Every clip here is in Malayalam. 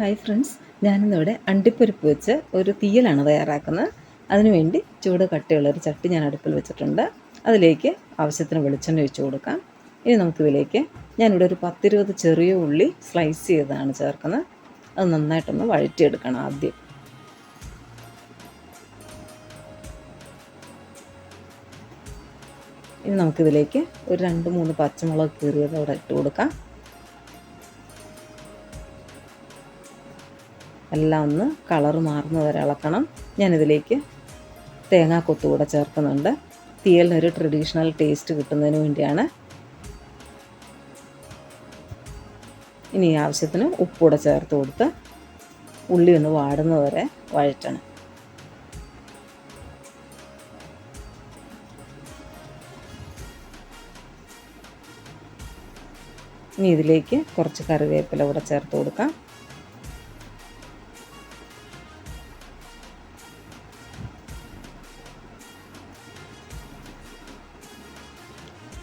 ഹായ് ഫ്രണ്ട്സ് ഞാനിന്നിവിടെ അണ്ടിപ്പരിപ്പ് വെച്ച് ഒരു തീയലാണ് തയ്യാറാക്കുന്നത്. അതിനുവേണ്ടി ചൂട് കട്ടിയുള്ളൊരു ചട്ടി ഞാൻ അടുപ്പിൽ വെച്ചിട്ടുണ്ട്. അതിലേക്ക് ആവശ്യത്തിന് വെളിച്ചെണ്ണ ഒഴിച്ച് കൊടുക്കാം. ഇനി നമുക്ക് നമുക്കിതിലേക്ക് ഞാനിവിടെ ഒരു പത്തിരുപത് ചെറിയ ഉള്ളി സ്ലൈസ് ചെയ്തതാണ് ചേർക്കുന്നത്. അത് നന്നായിട്ടൊന്ന് വഴറ്റിയെടുക്കണം ആദ്യം. ഇനി നമുക്കിതിലേക്ക് ഒരു രണ്ട് മൂന്ന് പച്ചമുളക് കീറിയത് അവിടെ ഇട്ട് കൊടുക്കാം. എല്ലാം ഒന്ന് കളർ മാറുന്നത് വരെ ഇളക്കണം ഞാനിതിലേക്ക് തേങ്ങാ കൂടെ ചേർക്കുന്നുണ്ട്. തീയലിനൊരു ട്രഡീഷണൽ ടേസ്റ്റ് കിട്ടുന്നതിന് വേണ്ടിയാണ്. ഇനി ആവശ്യത്തിന് ഉപ്പൂടെ ചേർത്ത് കൊടുത്ത് ഉള്ളി ഒന്ന് വാടുന്നത് വരെ വഴറ്റണം. ഇനി ഇതിലേക്ക് കുറച്ച് കറിവേപ്പില കൂടെ ചേർത്ത് കൊടുക്കാം.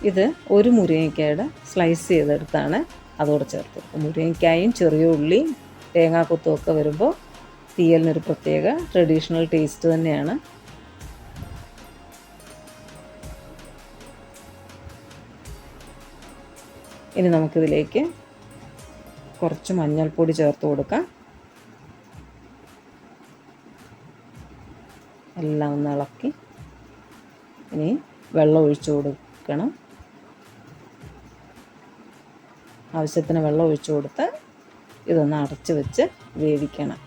ഇത് ഒരു മുരിങ്ങയ്ക്കയുടെ സ്ലൈസ് ചെയ്തെടുത്താണ് അതോടെ ചേർത്ത് മുരിങ്ങയ്ക്കായും ചെറിയ ഉള്ളിയും തേങ്ങാക്കൊത്തും ഒക്കെ വരുമ്പോൾ തീയലിനൊരു പ്രത്യേക ട്രഡീഷണൽ ടേസ്റ്റ് തന്നെയാണ്. ഇനി നമുക്കിതിലേക്ക് കുറച്ച് മഞ്ഞൾപ്പൊടി ചേർത്ത് കൊടുക്കാം. എല്ലാം ഒന്ന് ഇളക്കി. ഇനി വെള്ളം ഒഴിച്ചു കൊടുക്കണം. ആവശ്യത്തിന് വെള്ളം ഒഴിച്ചു കൊടുത്ത് ഇതൊന്ന് അടച്ചു വെച്ച് വേവിക്കണം.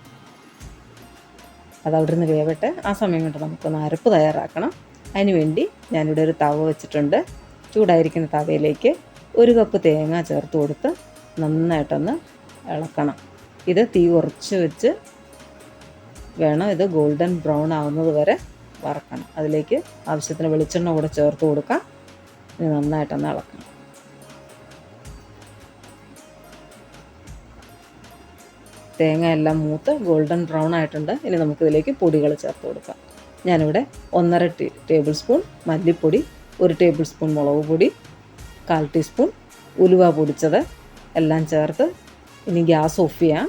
അത് അവിടെ നിന്ന് വേവട്ടെ. ആ സമയം കൊണ്ട് നമുക്കൊന്ന് അരപ്പ് തയ്യാറാക്കണം. അതിനുവേണ്ടി ഞാനിവിടെ ഒരു തവ വെച്ചിട്ടുണ്ട്. ചൂടായിരിക്കുന്ന തവയിലേക്ക് ഒരു കപ്പ് തേങ്ങ ചേർത്ത് കൊടുത്ത് നന്നായിട്ടൊന്ന് ഇളക്കണം. ഇത് തീ കുറച്ച് വെച്ച് വേണം ഇത് ഗോൾഡൻ ബ്രൗൺ ആവുന്നത് വരെ വറക്കണം. അതിലേക്ക് ആവശ്യത്തിന് വെളിച്ചെണ്ണ കൂടെ ചേർത്ത് കൊടുക്കാം. ഇത് നന്നായിട്ടൊന്ന് ഇളക്കണം. തേങ്ങ എല്ലാം മൂത്ത് ഗോൾഡൻ ബ്രൗൺ ആയിട്ടുണ്ട്. ഇനി നമുക്കിതിലേക്ക് പൊടികൾ ചേർത്ത് കൊടുക്കാം. ഞാനിവിടെ ഒന്നര ടേബിൾ സ്പൂൺ മല്ലിപ്പൊടി ഒരു ടേബിൾ സ്പൂൺ മുളക് പൊടി കാൽ ടീസ്പൂൺ ഉലുവ പൊടിച്ചത് എല്ലാം ചേർത്ത് ഇനി ഗ്യാസ് ഓഫ് ചെയ്യാം.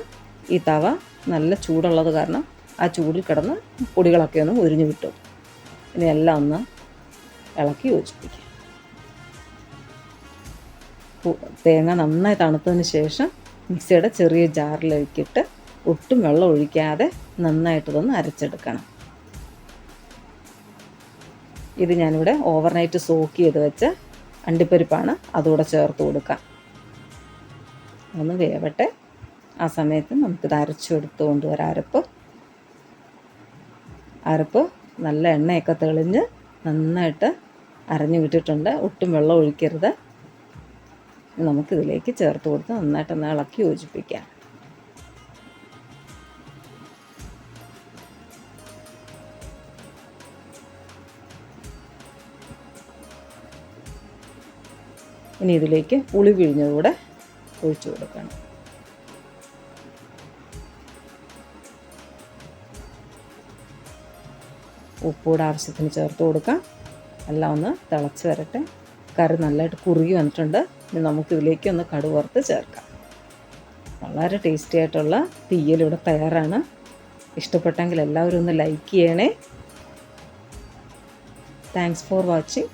ഈ തവ നല്ല ചൂടുള്ളത് കാരണം ആ ചൂടിൽ കിടന്ന് പൊടികളൊക്കെ ഒന്ന് ഉരിഞ്ഞു കിട്ടും. ഇനി എല്ലാം ഒന്ന് ഇളക്കി യോജിപ്പിക്കാം. തേങ്ങ നന്നായി തണുത്തതിന് ശേഷം മിക്സിയുടെ ചെറിയ ജാറിലേക്കിട്ട് ഒട്ടും വെള്ളം ഒഴിക്കാതെ നന്നായിട്ടതൊന്ന് അരച്ചെടുക്കണം. ഇത് ഞാനിവിടെ ഓവർനൈറ്റ് സോക്ക് ചെയ്ത് വെച്ച് അണ്ടിപ്പരിപ്പാണ് അതുകൂടെ ചേർത്ത് കൊടുക്കാം. ഒന്ന് വേവട്ടെ. ആ സമയത്ത് നമുക്കിത് അരച്ചെടുത്ത് കൊണ്ടുവരാം അരപ്പ്. അരപ്പ് നല്ല എണ്ണയൊക്കെ തെളിഞ്ഞ് നന്നായിട്ട് അരഞ്ഞു വിട്ടിട്ടുണ്ട്. ഒട്ടും വെള്ളം ഒഴിക്കരുത്. നമുക്കിതിലേക്ക് ചേർത്ത് കൊടുത്ത് നന്നായിട്ടൊന്ന് ഇളക്കി യോജിപ്പിക്കാം. ഇനി ഇതിലേക്ക് പുളി പിഴിഞ്ഞതുകൂടെ ഒഴിച്ചു കൊടുക്കണം. ഉപ്പൂടെ ആവശ്യത്തിന് ചേർത്ത് കൊടുക്കാം. എല്ലാം ഒന്ന് തിളച്ച് വരട്ടെ. കറി നല്ലതായിട്ട് കുറുകി വന്നിട്ടുണ്ട്. ഇനി നമുക്കിതിലേക്ക് ഒന്ന് കടുവറുത്ത് ചേർക്കാം. വളരെ ടേസ്റ്റി ആയിട്ടുള്ള തീയൽ ഇവിടെ തയ്യാറാണ്. ഇഷ്ടപ്പെട്ടെങ്കിൽ എല്ലാവരും ഒന്ന് ലൈക്ക് ചെയ്യണേ. Thanks for watching